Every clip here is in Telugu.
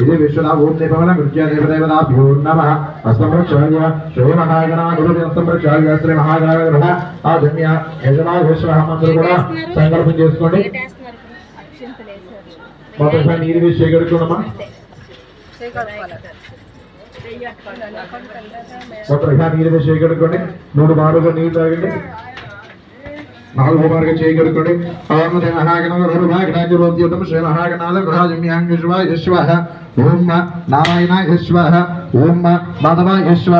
ఇది కృత్య నమ శ్రీ మహాగణ కూడా సంకల్పం చేసుకోండి. మొదటిసారి నీరు వేసి చేయగలుగుతున్నామా మొదటిసారి నీరు వేసి చేయగలుగుకోండి మూడు మారుగా నీరు తాగండి నాలుగు మార్గం చేయగలుగుకోండి ఓం శ్రీ మహాగణ గురు శ్రీ మహాగణాల గృహాజమ్యాం శివ యశ్వ ఓం నారాయణ యశ్వ ఓం మాధవ యశ్వ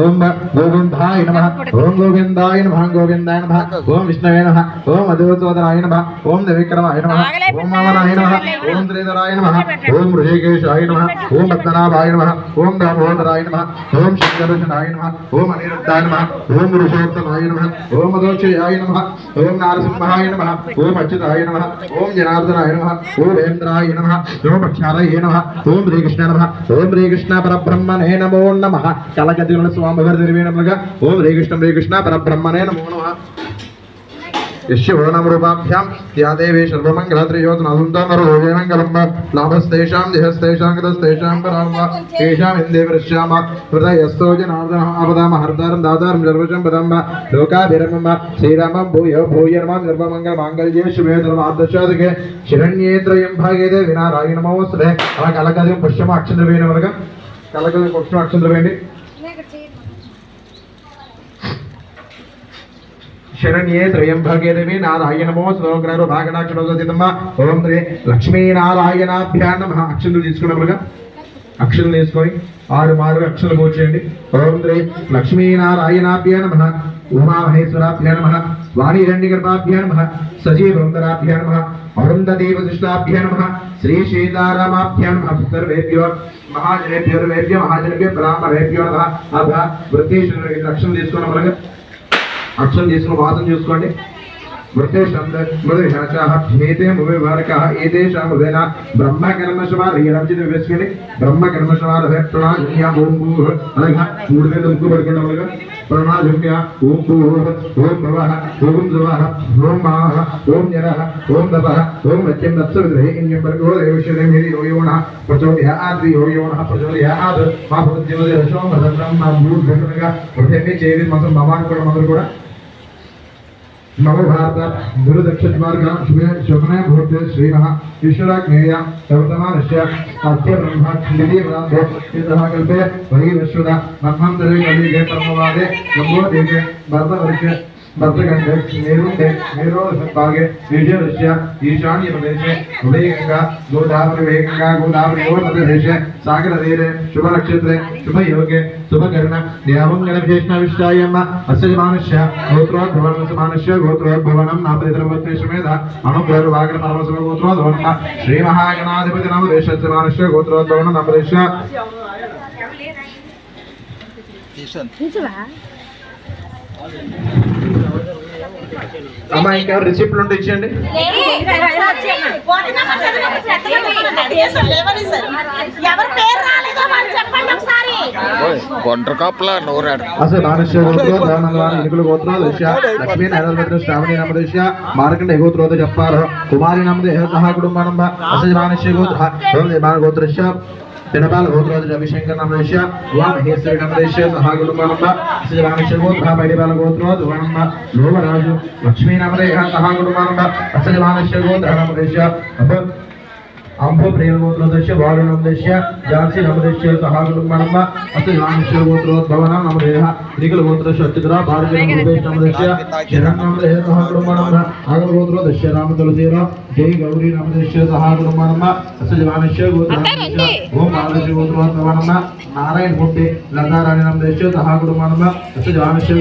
ఓం గోవిందాయ నమ ఓం గోవిందాయ నమ గోవిందాయ నమ ఓం విష్ణవే నమ ఓం అధివతోదరాయ నమ ఓం త్రివిక్రమాయ నమ ఓం మామనాయ నమ ఓం శ్రీధరాయ నమ ఓం ఋషికేశాయ నమ ఓం పద్మనాభాయ నమ ఓం దామోదరాయ నమ ఓం శంకరజనాయ నమ ఓం అనిరుద్ధాయ నమ ఓం ఋషోత్తమాయ నమ ఓం మధోక్షయాయ నమ ఓం నారసింహాయ నమ ఓం అచ్యుతాయ నమ ఓం జనార్దనాయ నమ ఓం వేంద్రాయ నమ ఓం పక్షారాయ నమ ఓం శ్రీకృష్ణ నమ ఓం శ్రీకృష్ణ పరబ్రహ్మ పరబ్రహ్మణే నమో నమ కలగతిరుల స్వామి గారి నిర్వీణములుగా ఓం శ్రీకృష్ణ శ్రీకృష్ణ పరబ్రహ్మణే నమో నమ యస్య వర్ణమరూపాభ్యాం యా దేవీ లాభస్తేషాం దేహస్తేషాం గతస్తేషాం పరామ తేషాం ఇందే వృష్యామ హృదయస్థో జనార్దన ఆపదామ హర్దారం దాదారం సర్వశం పదం లోకాభిరమమ శ్రీరామం భూయ భూయర్మాం నిర్మమంగళ మాంగళ్యే శుభే ధర్మాదశాదికే శరణ్యేత్రయం భాగేదే వినారాయణ నమోస్తే అలా కలకది పుష్పమ అక్షంద్ర తెల్లగా వలన కలకది వేయండి శరణ్యే త్రయంభగే దేవి నారాయణమో శ్లోగ్రహ భాగనాక్షణోదితమ్మ ఓం శ్రీ లక్ష్మీనారాయణాభ్యా నమ. అక్షంతులు తీసుకున్నప్పుడుగా అక్షులు తీసుకొని ఆరు మారు అక్షరాలు పోచేయండి ఓం శ్రీ లక్ష్మీనారాయణాభ్యా నమ. ఉమామహేశ్వరాభ్యా నమ. వాణిరణ్యగర్భాభ్యా నమ సజీవృందరాభ్యా నమ అరుంధదేవదృష్టాభ్యా నమ శ్రీ సీతారామాభ్యా నమ సర్వేభ్యో మహాజనేభ్యో సర్వేభ్యో మహాజనేభ్యో బ్రాహ్మణేభ్యో నమ అభ వృత్తేశ్వరుడికి అక్షరం తీసుకున్నప్పుడుగా అక్షరం తీసుకుని వాసన చూసుకోండి. మృతేతే మువివర్గ ఏతేషాం హృదయన బ్రహ్మ కర్మశవార రంజిత వేసుకొని బ్రహ్మ కర్మశవార ప్రణాజన్య ఓం భూ అలాగా మూడు వేలు ముక్కు పడుకున్న వాళ్ళగా ప్రణాజన్య ఓం భూ ఓం భవ ఓం ధ్రువ ఓం మాహ ఓం జర ఓం దప ఓం మత్యం దత్స విగ్రహే ఇంజం వర్గో దేవశ్వరే మేరి యోయోణ ప్రచోదయ ఆద్రి యోయోణ ప్రచోదయ ఆద్ మా ప్రతిమదే రసోమ బ్రహ్మ మూడు मम भारत गुरुदक्षितमार्ग शुभे शुभने भूते श्रीमः ईश्वराज्ञेय तवतमानश्च अस्य ब्रह्माक्षिदीवराधे यतः कल्पे वही विश्वदा ब्रह्मं तदेव कलिगे परमवादे ब्रह्मो देवे, भरतवर्षे भक्तगंध मेरुंड मेरोभागे विजयदृश्य है। प्रदेशे उभयगंगा है शुभ सागरतीरे शुभनक्षत्रे शुभयोगे शुभकर्ण देवमङ्गलभीष्णविष्टायम् अस्य मानुष्य गोत्रोद्भवनस्य मानुष्य गोत्रोद्भवनं नापदितरवत्रिश्वमेध अनुग्रहवाग्रपरमशिवगोत्रोद्भवनः श्रीमहागणाधिपतिनामदेशस्य मानुष्य गोत्रोद्भवनं नापदिश्य ईशन అమ్మా ఇంకెవరు రిసిప్ట్లు ఉంటే ఇచ్చేయండి ఎవరి పేరు రాలేదో వాళ్ళు చెప్పండి ఒకసారి ఒంటరి కప్పల నూరాడు అసలు గోత్రో ఎనుకల గోత్రో దృశ్య లక్ష్మీ నైవేద్య శ్రావణి నమ దృశ్య మార్కండ గోత్రోద చెప్పారు కుమారి నమదే సహ కుటుంబం అసలు మానుష్య గోత్ర గోత్రశ్య పినపాల గోత్రోద రవిశంకర్ నమ దృశ్య వా మహేశ్వరి నమ దృశ్య సహ కుటుంబం అసలు మానుష్య గోత్ర బైడిపాల లోమరాజు లక్ష్మీ నమదే సహ కుటుంబం అసలు మానుష్య గోత్ర నమ దృశ్య అబ్బ అంబో ప్రేమగోత్రోదశ్య వారుణోదశ్య జాతి నమదశ్య సహాగుణమ్మ అత రామేశ్వర గోత్రోద్భవన నమదేహ దిగుల గోత్రశ్య అత్యుతర భారతీయ నమదేశ నమదశ్య శరణ్యమదేహ సహాగుణమ్మ ఆగమ గోత్రోదశ్య రామ తులసీర జై గౌరీ నమదశ్య సహాగుణమ్మ అసలు రామేశ్వర గోత్ర ఓం ఆదర్శ గోత్రోద్భవన నారాయణ పుట్టి లతారాణి నమదశ్య సహాగుణమ్మ అసలు రామేశ్వర